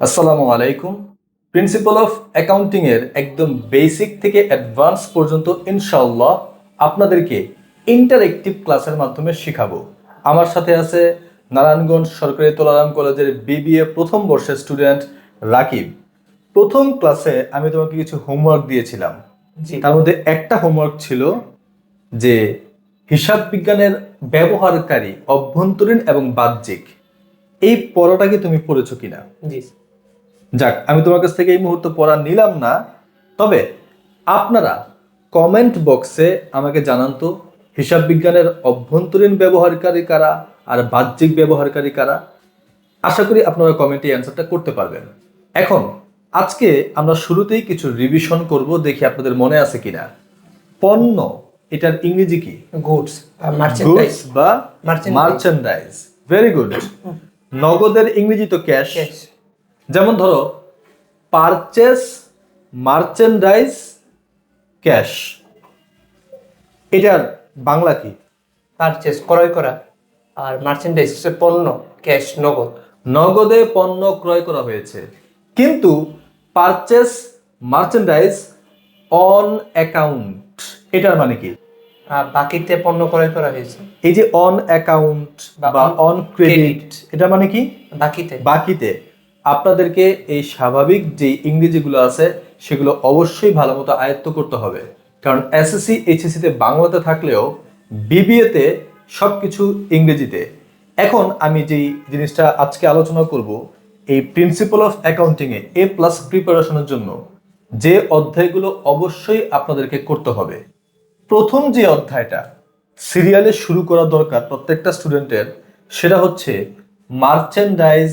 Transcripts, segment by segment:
আসসালামু আলাইকুম। Principal of accounting এর একদম বেসিক থেকে অ্যাডভান্স পর্যন্ত ইনশাআল্লাহ আপনাদেরকে ইন্টারেক্টিভ ক্লাসের মাধ্যমে শেখাবো। আমার সাথে আছে নারায়ণগঞ্জ সরকারি তোলারাম কলেজের বিবিএ প্রথম বর্ষের স্টুডেন্ট রাকিব। প্রথম ক্লাসে আমি তোমাকে কিছু হোমওয়ার্ক দিয়েছিলাম। তার মধ্যে একটা হোমওয়ার্ক ছিল যে হিসাব বিজ্ঞানের ব্যবহারকারী অভ্যন্তরীণ এবং বাহ্যিক। এই পড়াটা কি তুমি পড়েছো কিনা? জি। যাক আমি তোমার কাছ থেকে এই মুহূর্তে পড়া নিলাম না। তবে আপনারা কমেন্ট বক্সে আমাকে জানান তো হিসাব বিজ্ঞানের অভ্যন্তরীণ ব্যবহারকারী কারা আর বাহ্যিক ব্যবহারকারী কারা। আশা করি আপনারা কমেন্টে অ্যান্সারটা করতে পারবেন। এখন আজকে আমরা শুরুতেই কিছু রিভিশন করব দেখি আপনাদের মনে আছে কিনা। পণ্য এটার ইংরেজি কি? গুডস গুডস বা. মার্চেন্ডাইজ ভেরি গুড নগদের ইংরেজি তো ক্যাশ যেমন ধরো পারচেস মার্চেন্ডাইজ ক্যাশ এটার বাংলা কি? পারচেস ক্রয় করা। আর মার্চেন্ডাইজ হচ্ছে পণ্য ক্যাশ নগদ। নগদে পণ্য ক্রয় করা হয়েছে। কিন্তু পারচেস মার্চেন্ডাইজ অন অ্যাকাউন্ট এটার মানে কি? আর বাকিতে পণ্য ক্রয় করা হয়েছে। এই যে অন অ্যাকাউন্ট বা অন ক্রেডিট এটা মানে কি? বাকিতে। বাকিতে। আপনাদেরকে এই স্বাভাবিক যে ইংরেজিগুলো আছে, সেগুলো অবশ্যই ভালো মতো আয়ত্ত করতে হবে। কারণ এসএসসি এইচএসসিতে বাংলাতে থাকলেও বিবিএতে সব কিছু ইংরেজিতে। এখন আমি যেই জিনিসটা আজকে আলোচনা করব, এই প্রিন্সিপাল অফ অ্যাকাউন্টিংয়ে এ প্লাস প্রিপারেশনের জন্য যে অধ্যায়গুলো অবশ্যই আপনাদেরকে করতে হবে। প্রথম যে অধ্যায়টা সিরিয়ালে শুরু করা দরকার প্রত্যেকটা স্টুডেন্টের সেটা হচ্ছে মার্চেন্ডাইজ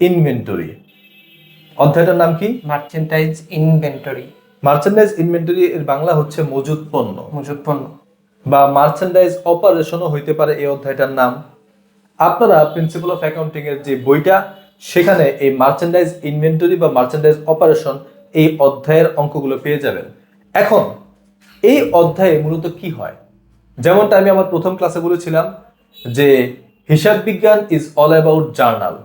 ইনভেন্টরি। অধ্যায়টার নাম কি? মার্চেন্টাইজ ইনভেন্টরি মার্চেন্ডাইজ ইনভেন্টরি এর বাংলা হচ্ছে মজুদ পণ্য। মজুদ পণ্য। বা মার্চেন্ডাইজ অপারেশনও হইতে পারে এই অধ্যায়টার নাম। আপনারা প্রিন্সিপাল অফ অ্যাকাউন্টিং এর যে বইটা সেখানে এই মার্চেন্ডাইজ ইনভেন্টরি বা মার্চেন্ডাইজ অপারেশন এই অধ্যায়ের অঙ্কগুলো পেয়ে যাবেন। এখন এই অধ্যায়ে মূলত কি হয়? যেমনটা আমি আমার প্রথম ক্লাসে বলেছিলাম যে হিসাব বিজ্ঞান ইজ অল অ্যাবাউট জার্নাল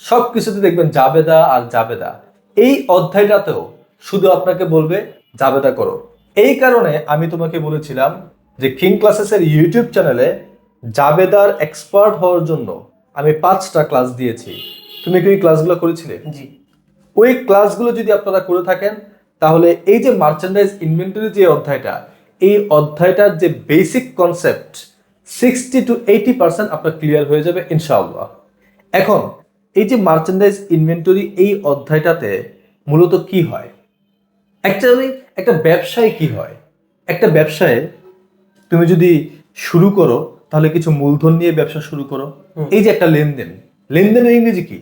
সব কিছুতে দেখবেন জাবেদা আর জাবেদা। এই অধ্যায়টাতেও শুধু আপনাকে বলবে জাবেদা করো। এই কারণে আমি তোমাকে বলেছিলাম যে কিং ক্লাসেসের ইউটিউব চ্যানেলে জাবেদার এক্সপার্ট হওয়ার জন্য আমি পাঁচটা ক্লাস দিয়েছি। তুমি কি ওই ক্লাসগুলো করেছিলে? জি। ওই ক্লাসগুলো যদি আপনারা করে থাকেন তাহলে এই যে মার্চেন্ডাইজ ইনভেন্টরি যে অধ্যায়টা এই অধ্যায়টার যে basic concept sixty two eighty percent আপনার ক্লিয়ার হয়ে যাবে ইনশাআল্লাহ। এখন এই যে মার্চেন্ডাইজ ইনভেন্টরি এই অধ্যায়টাতে মূলত কি হয়? অ্যাকচুয়ালি একটা ব্যবসায় কি হয়? একটা ব্যবসায় তুমি যদি শুরু করো তাহলে কিছু মূলধন নিয়ে ব্যবসা শুরু করো। এই যে একটা লেনদেন লেনদেনের ইংরেজি কি?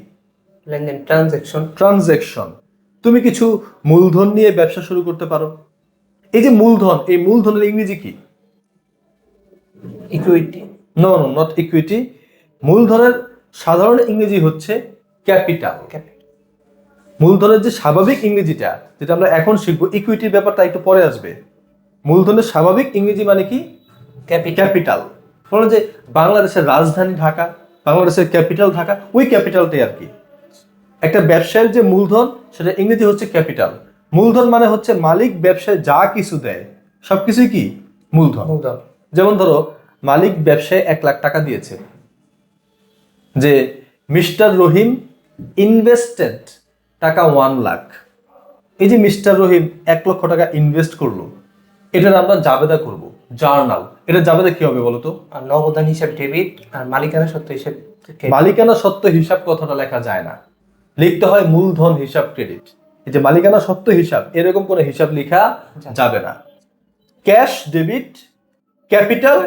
লেনদেন ট্রানজ্যাকশন ট্রানজ্যাকশন তুমি কিছু মূলধন নিয়ে ব্যবসা শুরু করতে পারো। এই যে মূলধন এই মূলধনের ইংরেজি কি? Equity no no not equity মূলধনের সাধারণ ইংরেজি হচ্ছে ক্যাপিটাল। মূলধনের যে স্বাভাবিক ইংরেজিটা যেটা আমরা এখন শিখব ইকুইটির ব্যাপারটা একটু পরে আসবে। মূলধনের স্বাভাবিক ইংরেজি মানে কি? ক্যাপিটাল। ক্যাপিটাল। বলো যে বাংলাদেশের রাজধানী ঢাকা বাংলাদেশের ক্যাপিটাল ঢাকা ওই ক্যাপিটালটাই আর কি। একটা ব্যবসায়ের যে মূলধন সেটা ইংরেজি হচ্ছে ক্যাপিটাল। মূলধন মানে হচ্ছে মালিক ব্যবসায় যা কিছু দেয় সবকিছুই কি? মূলধন। মূলধন। যেমন ধরো মালিক ব্যবসায় এক লাখ টাকা দিয়েছে। যে মিস্টার রহিম ইনভেস্টেড টাকা ওয়ান লাখ এই যে মিস্টার রহিম এক লক্ষ টাকা ইনভেস্ট করল এটার আমরা জাবেদা করব জার্নাল। এটা জাবেদা কি হবে বলতো? আর নগদান হিসাব ডেবিট আর মালিকানা সত্ত্ব হিসাব মালিকানা সত্ত্ব হিসাব কথাটা লেখা যায় না। লিখতে হয় মূলধন হিসাব ক্রেডিট এই যে মালিকানা সত্ত্ব হিসাব এরকম কোনো হিসাব লেখা যাবে না। ক্যাশ ডেবিট ক্যাপিটাল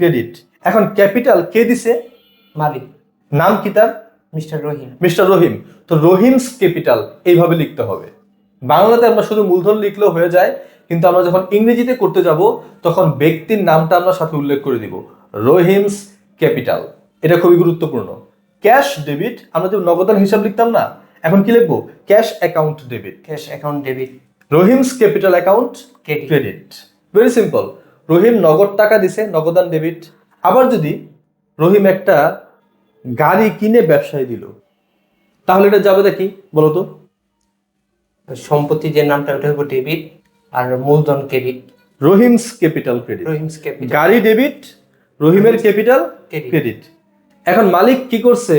ক্রেডিট এখন ক্যাপিটাল কে দিছে? মালিক। নাম কি তার? মিস্টার রহিম। মিস্টার রহিম। তো রহিমস ক্যাপিটাল এইভাবে লিখতে হবে। বাংলাতে আমরা শুধু মূলধন লিখলেও হয়ে যায় কিন্তু আমরা যখন ইংরেজিতে করতে যাব তখন ব্যক্তির নামটা আমরা সাথে উল্লেখ করে দিব। রহিমস ক্যাপিটাল। এটা খুবই গুরুত্বপূর্ণ। ক্যাশ ডেবিট আমরা যে নগদান হিসাব লিখতাম না এখন কি লিখব? Cash account debit. Cash account debit. Rahim's capital account credit. Credit. Very simple Rahim নগদ টাকা দিছে নগদান ডেবিট। আবার যদি রহিম একটা গাড়ি কিনে ব্যবসায় দিল। তাহলে এটা জাবেদা দেখি বলো তো? সম্পত্তি যে নামটা ওটা হলো ডেবিট আর মূলধন credit. Rahim's capital credit. Rahim's capital. গাড়ি ডেবিট রহিমের ক্যাপিটাল ক্রেডিট। এখন মালিক কি করছে?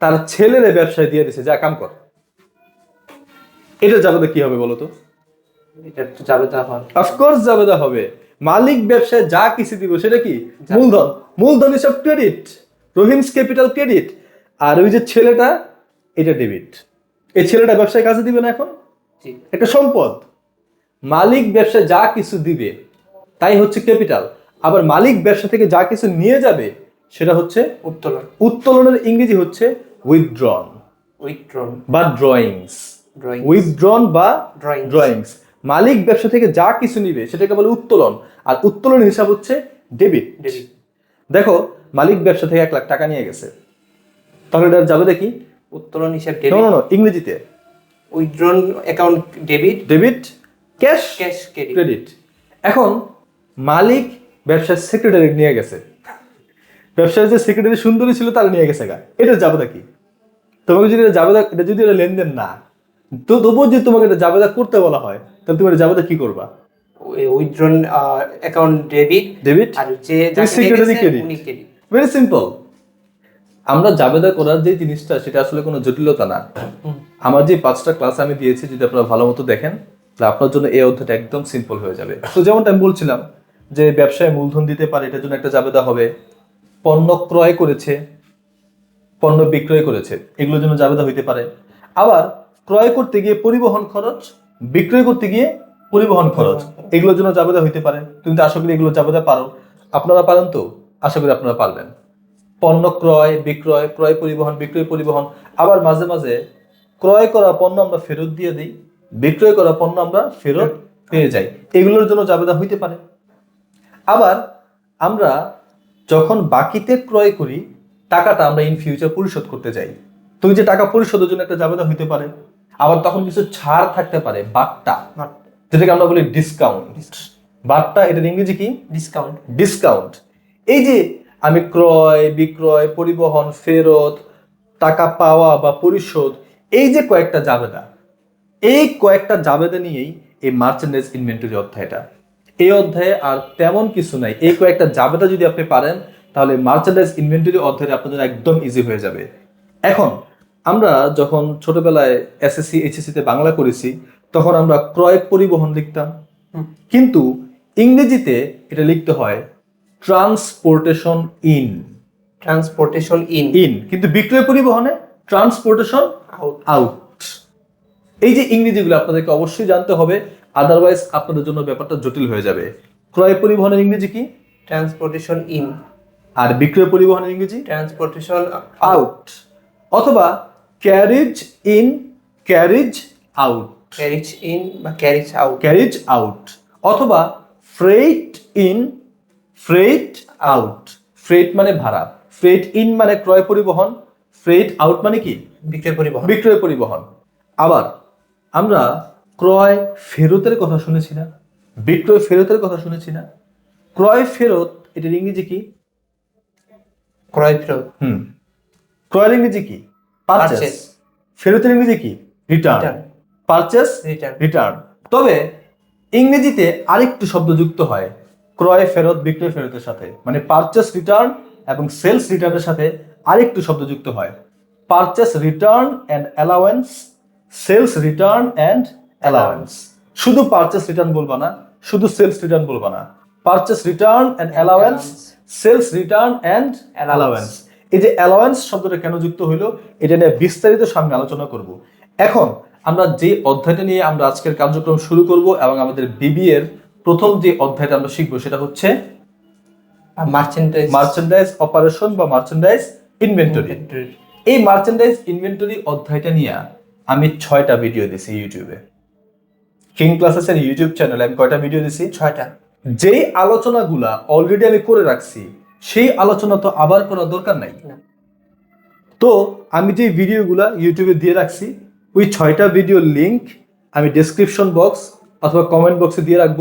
তার ছেলের ব্যবসায় দিয়ে দিছে যা কাম কর। এটা জাবেদা কি হবে বলো তো? এটা তো জাবেদা হয় অফকোর্স জাবেদা হবে। মালিক ব্যবসায় যা কিছু দিব সেটা কি? মূলধন। মূলধন হিসাব ক্রেডিট। রহিমস ক্যাপিটাল ক্রেডিট আর ওই যে ছেলেটা এটা ডেবিট। এই ছেলেটা ব্যবসায় কাজে দিবে না এখন? একটা সম্পদ। মালিক ব্যবসায় যা কিছু দিবে তাই হচ্ছে ক্যাপিটাল। আবার মালিক ব্যবসা থেকে যা কিছু নিয়ে যাবে সেটা হচ্ছে উত্তোলন। উত্তোলনের ইংরেজি হচ্ছে উইথড্রন উইথড্রন বা ড্রয়িংস ড্রয়িং উইথড্রন বা. ড্রয়িংস মালিক ব্যবসা থেকে যা কিছু নিবে সেটাকে বলে উত্তোলন। আর উত্তোলনের হিসাব হচ্ছে ডেবিট দেখো মালিক ব্যবসা থেকে এক লাখ টাকা নিয়ে গেছে। তাহলে এটা যাবে দেখি। উত্তোলন হিসাব নো ডেবিট নো ইংরেজিতে। Withdrawn account debit debit cash cash credit credit এখন মালিক ব্যবসার সেক্রেটারি নিয়ে গেছে। ব্যবসার যে সেক্রেটারি সুন্দরী ছিল তারা নিয়ে গেছে গা। এটা যাবে কি তোমাকে যদি এটা জাবেদা এটা যদি এটা লেনদেন না তো তবুও যদি তোমাকে এটা জাবেদা করতে বলা হয় তাহলে তুমি এটা জাবেদা কি করবা? উইথড্রন অ্যাকাউন্ট ডেবিট ডেবিট আর যে। উনি ক্রেডিট ভেরি সিম্পল আমরা জাবেদা করার যে জিনিসটা, সেটা আসলে কোনো জটিলতা না। আমার যে পাঁচটা ক্লাস আমি দিয়েছি, যদি আপনারা ভালো মতো দেখেন, তাহলে আপনার জন্য এই অধ্যায়টা একদম সিম্পল হয়ে যাবে। তো যেমনটা আমি বলছিলাম, যে ব্যবসায় মূলধন দিতে পারে, এটার জন্য একটা জাবেদা হবে। পণ্য ক্রয় করেছে, পণ্য বিক্রয় করেছে, এগুলোর জন্য জাবেদা হইতে পারে। আবার ক্রয় করতে গিয়ে পরিবহন খরচ, বিক্রয় করতে গিয়ে পরিবহন খরচ, এগুলোর জন্য জাবেদা হইতে পারে। তুমি তো আশা করি এগুলো জাবেদা পারো। আপনারা পারেন তো? আশা করি আপনারা পারবেন পণ্য ক্রয় বিক্রয় ক্রয় পরিবহন বিক্রয় পরিবহন আবার মাঝে মাঝে ক্রয় করা পণ্য আমরা ফেরত দিয়ে দিই বিক্রয় করা পণ্য আমরা ফেরত পেয়ে যাই। এগুলোর জন্য জাবেদা হইতে পারে। আবার আমরা যখন বাকিতে ক্রয় করি টাকাটা আমরা ইন ফিউচার পরিশোধ করতে যাই। তুমি যে টাকা পরিশোধের জন্য একটা জাবেদা হইতে পারে আবার তখন কিছু ছাড় থাকতে পারে বাট্টা। যেটাকে আমরা বলি ডিসকাউন্ট বাট্টা এটার ইংরেজি কি? ডিসকাউন্ট ডিসকাউন্ট এই যে আমি ক্রয় বিক্রয় পরিবহন ফেরত টাকা পাওয়া বা পরিশোধ এই যে কয়েকটা জাবেদা এই কয়েকটা জাবেদা নিয়েই এই মার্চেন্ডাইজ ইনভেন্টরি অধ্যায়টা এই অধ্যায়ে আর তেমন কিছু নাই। এই কয়েকটা জাবেদা যদি আপনি পারেন তাহলে মার্চেন্ডাইজ ইনভেন্টরি অধ্যায়টা জন্য একদম ইজি হয়ে যাবে। এখন আমরা যখন ছোটবেলায় এসএসসি এইচএসসি তে বাংলা করেছি তখন আমরা ক্রয় পরিবহন লিখতাম। কিন্তু ইংরেজিতে এটা লিখতে হয় transportation in. Transportation in. In. কিন্তু বিক্রয় পরিবহনে ট্রান্সপোর্টেশন আউট। আউট। এই যে ইংরেজিগুলো আপনাদেরকে অবশ্যই জানতে হবে আদারওয়াইজ আপনাদের জন্য ব্যাপারটা জটিল হয়ে যাবে। ক্রয় পরিবহনের ইংরেজি কি? Transportation in. আর বিক্রয় পরিবহনের ইংরেজি? Transportation out. অথবা carriage in carriage out. Carriage in বা ক্যারিজ আউট। Carriage out. অথবা freight in freight out freight মানে ভাড়া। ফ্রেট ইন মানে ক্রয় পরিবহন। ফ্রেট আউট মানে কি? বিক্রয় পরিবহন। বিক্রয় পরিবহন। আবার আমরা ক্রয় ফেরতের কথা শুনেছি না। বিক্রয় ফেরতের কথা শুনেছি না। ক্রয় ফেরত এটার ইংরেজি কি? ক্রয় ফেরত। হুম। ক্রয়ের ইংরেজি কি? পারচেস ফেরতের ইংরেজি কি? রিটার্ন পারচেস রিটার্ন রিটার্ন তবে ইংরেজিতে আরেকটি শব্দ যুক্ত হয়। ক্রয় ফেরত বিক্রয় ফেরতের সাথে। মানে পারচেস রিটার্ন এবং সেলস রিটার্নের সাথে আরেকটি শব্দ যুক্ত হয়। Purchase return and allowance sales return and allowance শুধু পারচেস রিটার্ন বলবা না শুধু সেলস রিটার্ন বলবা না। Purchase return and allowance sales return and allowance এই যে অ্যালাওয়েন্স শব্দটা কেন যুক্ত হইল এটা নিয়ে বিস্তারিত সামনে আলোচনা করব। এখন আমরা যে অধ্যায়টা নিয়ে আমরা আজকের কার্যক্রম শুরু করব এবং আমাদের বিবি এর প্রথম যে অধ্যায়টা আমরা শিখব সেটা হচ্ছে আর মার্চেন্টাইজ মার্চেন্ডাইজ অপারেশন বা মার্চেন্ডাইজ ইনভেন্টরি এই মার্চেন্ডাইজ ইনভেন্টরি অধ্যায়টা নিয়ে আমি ছয়টা ভিডিও দিছি ইউটিউবে কিং ক্লাসেস এর ইউটিউব চ্যানেলে আমি কয়টা ভিডিও দিছি? ছয়টা। যেই আলোচনাগুলা অলরেডি আমি করে রাখছি সেই আলোচনা তো আবার করার দরকার নাই। তো আমি যে ভিডিওগুলা ইউটিউবে দিয়ে রাখছি ওই ছয়টা ভিডিও লিংক আমি ডেসক্রিপশন বক্স অথবা কমেন্ট বক্সে দিয়ে রাখব।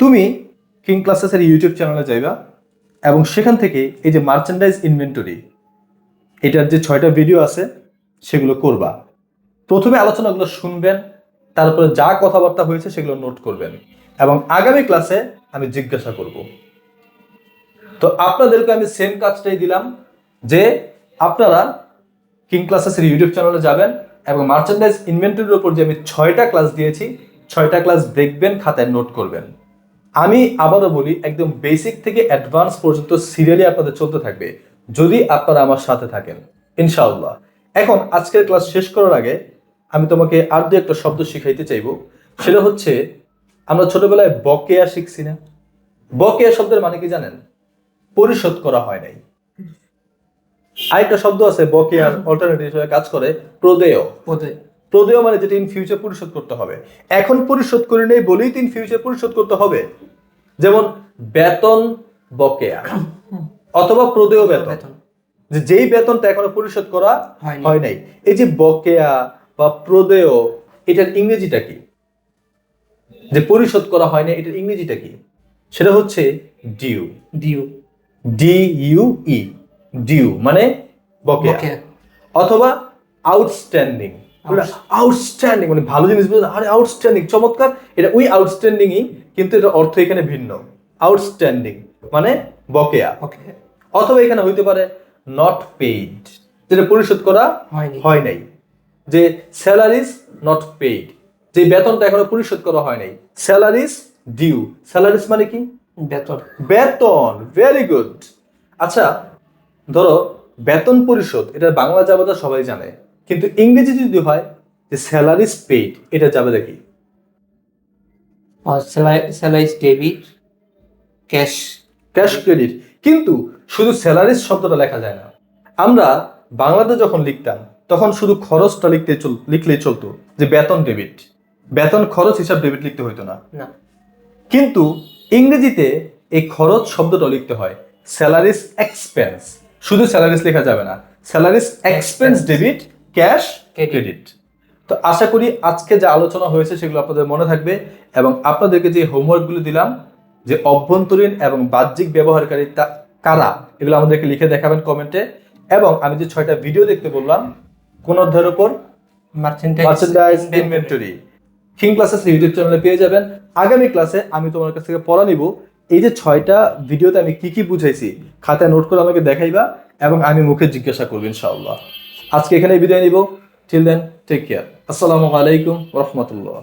তুমি কিং ক্লাসেসের ইউটিউব চ্যানেলে যাইবা এবং সেখান থেকে এই যে মার্চেন্ডাইজ ইনভেন্টরি এটার যে ছয়টা ভিডিও আছে, সেগুলো করবা। প্রথমে আলোচনাগুলো শুনবেন, তারপরে যা কথাবার্তা হয়েছে সেগুলো নোট করবেন এবং আগামী ক্লাসে আমি জিজ্ঞাসা করব। তো আপনাদেরকে আমি সেম কাজটাই দিলাম, যে আপনারা কিং ক্লাসেসের ইউটিউব চ্যানেলে যাবেন এবং মার্চেন্ডাইজ ইনভেন্টরির উপর যে আমি ছয়টা ক্লাস দিয়েছি, ছয়টা ক্লাস দেখবেন, খাতায় নোট করবেন। আমি আবারও বলি একদম বেসিক থেকে অ্যাডভান্স পর্যন্ত সিরিয়ালি আপনাদের চলতে থাকবে যদি আপনারা আমার সাথে থাকেন ইনশাআল্লাহ। এখন আজকের ক্লাস শেষ করার আগে আমি তোমাকে আর দু একটা শব্দ শিখাইতে চাইব। সেটা হচ্ছে আমরা ছোটবেলায় বকেয়া শিখছি না। বকেয়া শব্দের মানে কি জানেন? পরিশোধ করা হয় নাই। আরেকটা শব্দ আছে বকেয়ার অল্টারনেটিভ হিসেবে কাজ করে প্রদেয়। প্রদেয়। মানে যেটা ইন ফিউচার পরিশোধ করতে হবে। এখন পরিশোধ করে নেই বলেই তো ইন ফিউচার পরিশোধ করতে হবে। যেমন বেতন বকেয়া অথবা প্রদেয় বেতন। যে যেই বেতনটা এখনও পরিশোধ করা হয় নাই এই যে বকেয়া বা প্রদেয় এটার ইংরেজিটা কি? যে পরিশোধ করা হয় না এটার ইংরেজিটা কি? সেটা হচ্ছে due. Due. D U E due মানে বকেয়া। অথবা আউটস্ট্যান্ডিং। আউটস্ট্যান্ডিং মানে ভালো জিনিস আরে আউটস্ট্যান্ডিং চমৎকার। এটা ওই আউটস্ট্যান্ডিংই কিন্তু এটা অর্থ এখানে ভিন্ন। আউটস্ট্যান্ডিং মানে বকেয়া। অথবা এখানে হইতে পারে নট পেইড যেটা পরিশোধ করা হয় নাই। যে স্যালারিজ নট পেইড যে বেতনটা এখনও পরিশোধ করা হয় নাই। স্যালারিজ ডিউ স্যালারিজ মানে কি? বেতন। বেতন ভেরি গুড আচ্ছা ধরো বেতন পরিশোধ এটা বাংলা জাবেদা সবাই জানে। কিন্তু ইংরেজি যদি হয় যে স্যালারিজ পেইড এটা যাবে দেখি salaries debit cash cash credit কিন্তু শুধু স্যালারিজ শব্দটা লেখা যায় না। আমরা বাংলাতে যখন লিখতাম তখন শুধু খরচটা লিখতে চল লিখলেই চলতো যে বেতন ডেবিট বেতন খরচ হিসাব ডেবিট লিখতে হইতো না। না। কিন্তু ইংরেজিতে এই খরচ শব্দটা লিখতে হয় স্যালারিস এক্সপেন্স শুধু স্যালারিস লেখা যাবে না salaries expense debit cash credit. তো আশা করি আজকে যে আলোচনা হয়েছে সেগুলো আপনাদের মনে থাকবে এবং আপনাদেরকে যে হোমওয়ার্কগুলো দিলাম যে অভ্যন্তরীণ এবং বাহ্যিক ব্যবহারকারী তা- কারা এগুলো আমাদেরকে লিখে দেখাবেন কমেন্টে এবং আমি যে ছয়টা ভিডিও দেখতে বললাম কোন অধ্যায়ের উপর merchandise inventory king classes YouTube চ্যানেলে পেয়ে যাবেন। আগামী ক্লাসে আমি তোমার কাছ থেকে পড়া নিব। এই যে ছয়টা ভিডিওতে আমি কি কি বুঝাইছি খাতায় নোট করে আমাকে দেখাইবা এবং আমি মুখে জিজ্ঞাসা করব ইনশাআল্লাহ। আজকে এখানে বিদায় নিব। টিল দেন টেক কেয়ার আসসালামু আলাইকুম রহমতুল্লাহ।